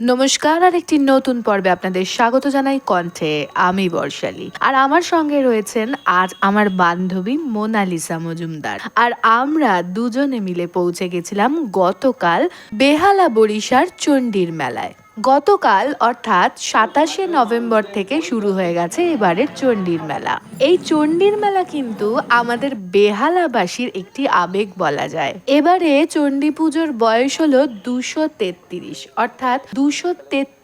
নমস্কার আর একটি নতুন পর্বে আপনাদের স্বাগত জানাই কণ্ঠে আমি বর্ষালী। আর আমার সঙ্গে রয়েছেন আজ আমার বান্ধবী মোনালিসা মজুমদার। আর আমরা দুজনে মিলে পৌঁছে গেছিলাম গতকাল বেহালা বরিশার চণ্ডীর মেলায়। গতকাল, অর্থাৎ সাতাশে নভেম্বর থেকে শুরু হয়ে গেছে এবারের চণ্ডীর মেলা। এই চণ্ডীর মেলা কিন্তু আমাদের বেহালাবাসীর একটি আবেগ বলা যায়। এবারে চণ্ডী পুজোর বয়স হলো দুশো তেত্রিশ, অর্থাৎ দুশো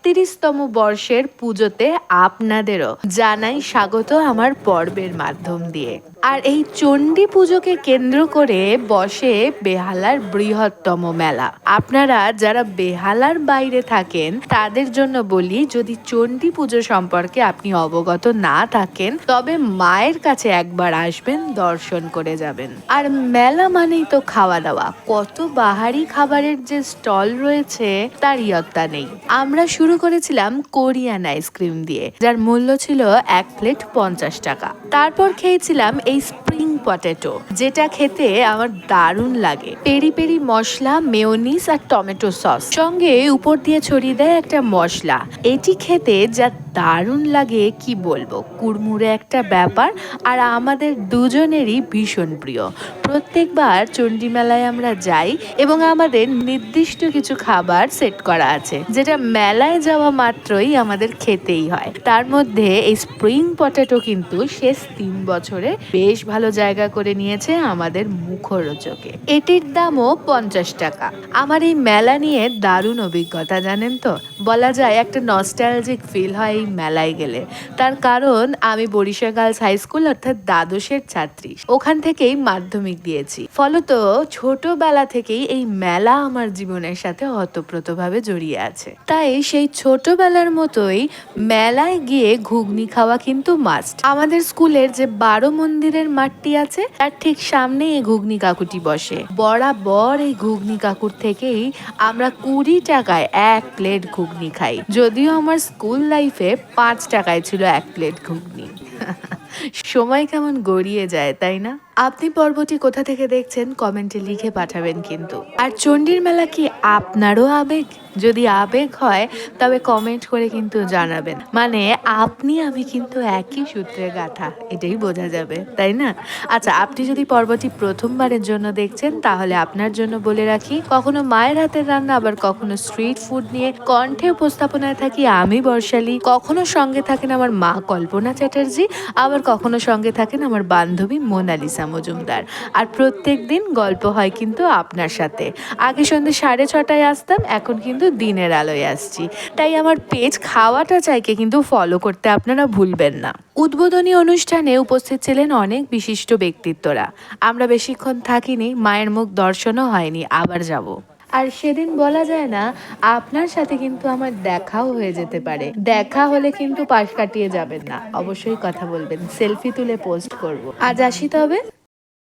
তেত্রিশতম বর্ষের পুজোতে আপনাদেরও জানাই স্বাগত আমার পর্বের মাধ্যম দিয়ে। আর এই চণ্ডী পুজোকে কেন্দ্র করে বসে বেহালার বৃহত্তম মেলা। আপনারা যারা বেহালার বাইরে থাকেন, তাদের জন্য বলি, যদি চণ্ডী পুজো সম্পর্কে আপনি অবগত না থাকেন, তবে মায়ের কাছে একবার আসবেন, দর্শন করে যাবেন। আর মেলা মানেই তো খাওয়া দাওয়া। কত বাহারি খাবারের যে স্টল রয়েছে তার ইয়ত্তা নেই। আমরা শুরু করেছিলাম কোরিয়ান আইসক্রিম দিয়ে, যার মূল্য ছিল এক প্লেট পঞ্চাশ টাকা। তারপর খেয়েছিলাম এই স্প্রিং পটেটো যেটা খেতে আমার দারুণ লাগে। পেরি পেরি মশলা মেয়নিস আর টমেটো সস সঙ্গে উপর দিয়ে ছড়িয়ে দেয় একটা মশলা। এটি খেতে যা দারুণ লাগে, কি বলব? কুড়মুড়ে একটা ব্যাপার আর আমাদের দুজনেরই ভীষণ প্রিয়। প্রত্যেকবার চণ্ডীমেলায় আমরা যাই এবং আমাদের নির্দিষ্ট কিছু খাবার সেট করা আছে, যেটা মেলায় যাওয়া মাত্রই আমাদের খেতেই হয়। তার মধ্যে এই স্প্রিং পটেটো কিন্তু শেষ তিন বছরে বেশ ভালো জায়গা করে নিয়েছে আমাদের মুখরোচকে। এটির দামও পঞ্চাশ টাকা। আমার এই মেলা নিয়ে দারুণ অভিজ্ঞতা, জানেন তো? বলা যায় একটা নস্টালজিক ফিল হয় এই মেলায় গেলে। তার কারণ, আমি বরিশা গার্লস হাই স্কুল অর্থাৎ দ্বাদশের ছাত্রী। ওখান থেকেই মাধ্যমিক দিয়েছি। ফলত, ছোটবেলা থেকেই এই মেলা আমার জীবনের সাথে অতপ্রতভাবে জড়িয়ে আছে। তাই সেই ছোটবেলার মতোই মেলায় গিয়ে ঘুগনি খাওয়া কিন্তু মাস্ট আমাদের স্কুলের যে বারো মন্দিরের মাঠটি আছে, তার ঠিক সামনে এই ঘুগনি কাকুটি বসে। বরাবর এই ঘুগনি কাকুর থেকেই আমরা কুড়ি টাকায় এক প্লেট ঘুগনি খাই। যদিও আমার স্কুল লাইফে পাঁচ টাকায় ছিল এক প্লেট ঘুগনি। সময় কেমন গড়িয়ে যায় তাই না? আপনি পর্বটি কোথা থেকে দেখছেন কমেন্টে লিখে পাঠাবেন কিন্তু। আর চণ্ডীর মেলা কি আপনারও আবেগ? যদি আবেগ হয়, তবে কমেন্ট করে কিন্তু জানাবেন। মানে আপনি, আমি কিন্তু একই সূত্রে গাথা, এটাই বোঝা যাবে, তাই না? আচ্ছা আপনি যদি পর্বটি প্রথমবারের জন্য দেখছেন, তাহলে আপনার জন্য বলে রাখি, কখনো মায়ের হাতের রান্না, আবার কখনো স্ট্রিট ফুড নিয়ে কণ্ঠে উপস্থাপনায় থাকি আমি, বর্ষালী। কখনো সঙ্গে থাকেন আমার মা কল্পনা চ্যাটার্জি, আবার কখনো সঙ্গে থাকেন আমার বান্ধবী মোনালিসা মজুমদার। আর প্রত্যেক দিন গল্প হয় কিন্তু আপনার সাথে। আগে সন্ধ্যে সাড়ে ছটায় আসতাম, এখন কিন্তু দিনের আলোয় আসছি। তাই আমার পেজ খাওয়াটা চাইকে কিন্তু ফলো করতে আপনারা ভুলবেন না। উদ্বোধনী অনুষ্ঠানে উপস্থিত ছিলেন অনেক বিশিষ্ট ব্যক্তিত্বরা। আমরা বেশিক্ষণ থাকিনি, মায়ের মুখ দর্শনও হয়নি, আবার যাব। আর সেদিন বলা যায় না, আপনার সাথে কিন্তু আমার দেখাও হয়ে যেতে পারে। দেখা হলে কিন্তু পাশ কাটিয়ে যাবেন না। অবশ্যই কথা বলবেন, সেলফি তুলে পোস্ট করব। আজ আসি তবে।